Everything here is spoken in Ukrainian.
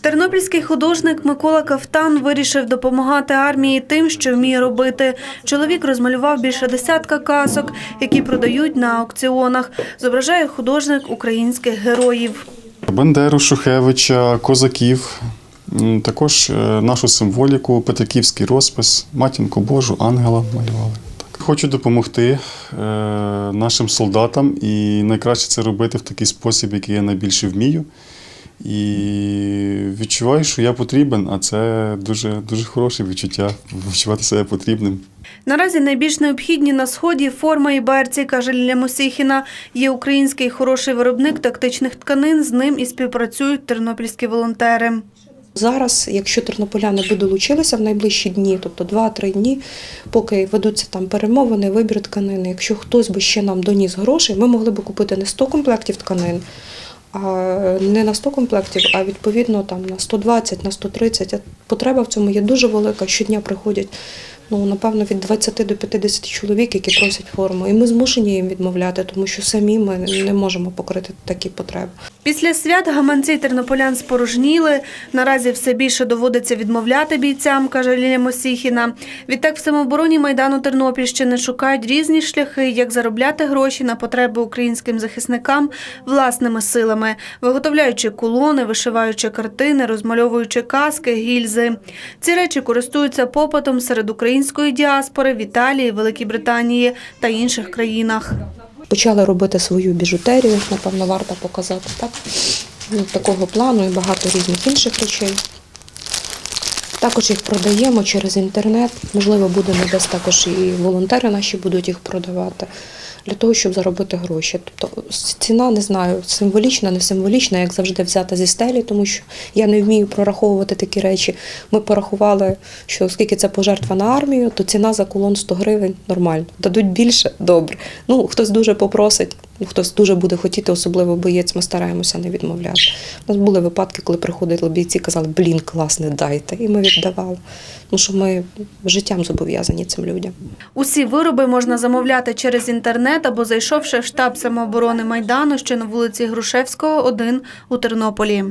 Тернопільський художник Микола Кафтан вирішив допомагати армії тим, що вміє робити. Чоловік розмалював більше десятка касок, які продають на аукціонах. Зображає художник українських героїв. Бандеру, Шухевича, козаків, також е, нашу символіку, Петриківський розпис, матінку Божу, ангела малювали. Хочу допомогти е, нашим солдатам і найкраще це робити в такий спосіб, який я найбільше вмію. І відчуваю, що я потрібен, а це дуже, дуже хороше відчуття відчувати себе потрібним. Наразі найбільш необхідні на сході форма і берці, каже Ліля Мосихіна. Є український хороший виробник тактичних тканин. З ним і співпрацюють тернопільські волонтери. Зараз, якщо тернополяни би долучилися в найближчі дні, тобто 2-3 дні, поки ведуться там перемовини, вибір тканини, якщо хтось би ще нам доніс грошей, ми могли б купити не 100 комплектів тканин, не на 100 комплектів, а відповідно там на 120, на 130. А Потреба в цьому є дуже велика. Щодня приходять ну, напевно, від 20 до 50 чоловік, які просять форму. І ми змушені їм відмовляти, тому що самі ми не можемо покрити такі потреби. Після свят гаманці тернополян спорожніли. Наразі все більше доводиться відмовляти бійцям, каже Лілія Мосіхіна. Відтак в самообороні Майдану Тернопільщини шукають різні шляхи, як заробляти гроші на потреби українським захисникам власними силами, виготовляючи кулони, вишиваючи картини, розмальовуючи каски, гільзи. Ці речі користуються попитом серед української діаспори в Італії, Великій Британії та інших країнах. Почали робити свою біжутерію, напевно, варто показати так. Ну, Такого плану і багато різних інших речей. Також їх продаємо через інтернет. Можливо, буде не десь також і волонтери наші будуть їх продавати для того, щоб заробити гроші. Тобто ціна не знаю, символічна, не символічна, як завжди взята зі стелі, тому що я не вмію прораховувати такі речі. Ми порахували, що оскільки це пожертва на армію, то ціна за кулон 100 гривень нормально. Дадуть більше добре. Ну хтось дуже попросить, хтось дуже буде хотіти, особливо боєць. Ми стараємося не відмовляти. У нас були випадки, коли приходили бійці, казали, блін, клас, не дайте, і ми віддавали. Ну що ми життям зобов'язані цим людям. Усі вироби можна замовляти через інтернет або зайшовши в штаб самооборони Майдану, що на вулиці Грушевського, 1 у Тернополі.